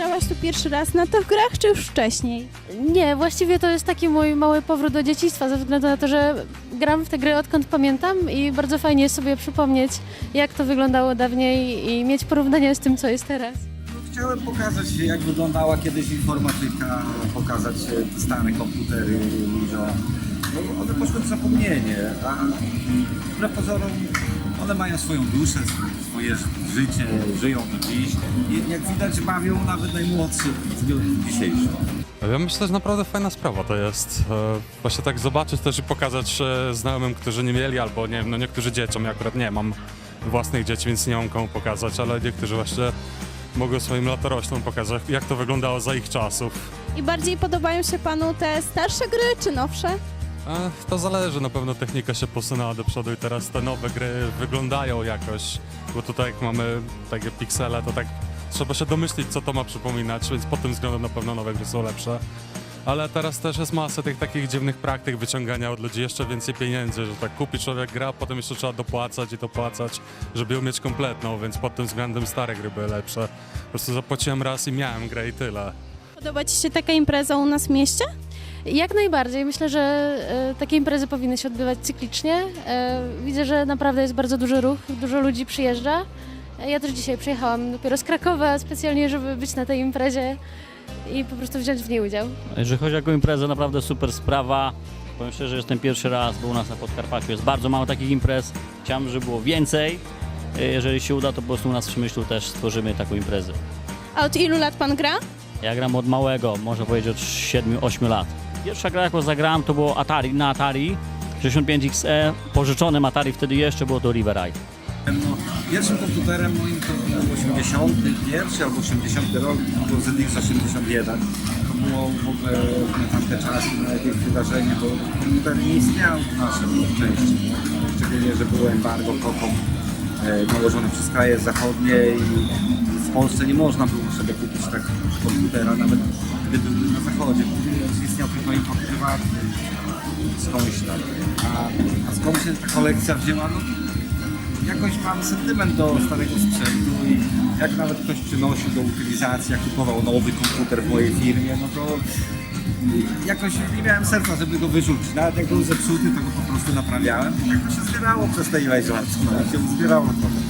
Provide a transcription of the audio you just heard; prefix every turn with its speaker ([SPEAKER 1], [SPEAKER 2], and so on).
[SPEAKER 1] grałaś tu pierwszy raz na to w grach, czy już wcześniej?
[SPEAKER 2] Nie, właściwie to jest taki mój mały powrót do dzieciństwa, ze względu na to, że gram w te gry odkąd pamiętam i bardzo fajnie jest sobie przypomnieć, jak to wyglądało dawniej i mieć porównanie z tym, co jest teraz.
[SPEAKER 3] Chciałem pokazać, jak wyglądała kiedyś informatyka, pokazać e, stare komputery ludziom. No, one poszły w zapomnienie, a wbrew pozorom one mają swoją duszę, sw- swoje życie, żyją do dziś i jak widać bawią nawet najmłodszych dzisiejszym.
[SPEAKER 4] Ja myślę, że naprawdę fajna sprawa to jest. E, Właśnie tak zobaczyć też i pokazać e, znajomym, którzy nie mieli, albo nie wiem, no niektórzy dzieciom, ja akurat nie mam własnych dzieci, więc nie mam komu pokazać, ale niektórzy właśnie mogą swoim latoroślom pokazać, jak to wyglądało za ich czasów.
[SPEAKER 1] I bardziej podobają się panu te starsze gry, czy nowsze?
[SPEAKER 4] E, To zależy, na pewno technika się posunęła do przodu i teraz te nowe gry wyglądają jakoś, bo tutaj jak mamy takie piksele, to tak trzeba się domyślić, co to ma przypominać, więc pod tym względem na pewno nowe gry są lepsze. Ale teraz też jest masa tych takich dziwnych praktyk wyciągania od ludzi jeszcze więcej pieniędzy, że tak kupi człowiek gra, potem jeszcze trzeba dopłacać i dopłacać, żeby ją mieć kompletną, więc pod tym względem stare gry były lepsze. Po prostu zapłaciłem raz i miałem grę i tyle.
[SPEAKER 1] Podoba ci się taka impreza u nas w mieście?
[SPEAKER 2] Jak najbardziej. Myślę, że e, takie imprezy powinny się odbywać cyklicznie. E, widzę, że naprawdę jest bardzo duży ruch, dużo ludzi przyjeżdża. E, ja też dzisiaj przyjechałam dopiero z Krakowa specjalnie, żeby być na tej imprezie i po prostu wziąć w niej udział.
[SPEAKER 5] Jeżeli chodzi o imprezę, naprawdę super sprawa. Powiem szczerze, że jestem pierwszy raz, bo u nas na Podkarpaciu jest bardzo mało takich imprez. Chciałbym, żeby było więcej. Jeżeli się uda, to po prostu u nas w Przemyślu też stworzymy taką imprezę.
[SPEAKER 1] A od ilu lat pan gra?
[SPEAKER 5] Ja gram od małego, można powiedzieć od 7-8 lat. Pierwsza gra, jaką zagrałem, to było Atari, na Atari 65XE, pożyczonym Atari, wtedy jeszcze było to River Eye.
[SPEAKER 3] No, pierwszym komputerem moim to był 81 albo 80 rok, to był ZX 81. To było w ogóle na tamte czasy na jakieś wydarzenie, bo komputer nie istniał w naszym części. Szczególnie, że było embargo kokom nałożone przez kraje zachodnie i w Polsce nie można było sobie kupić tak komputera, nawet gdyby był na zachodzie. Istniał tylko import prywatny skądś tam. A, a skąd się ta kolekcja wzięła? No, jakoś mam sentyment do starego sprzętu i jak nawet ktoś przynosił do utylizacji, jak kupował nowy komputer w mojej firmie, no to jakoś nie miałem serca, żeby go wyrzucić. Nawet jak był zepsuty, to go po prostu naprawiałem. I tak to się zbierało przez te ileś lat. No, się zbierało trochę.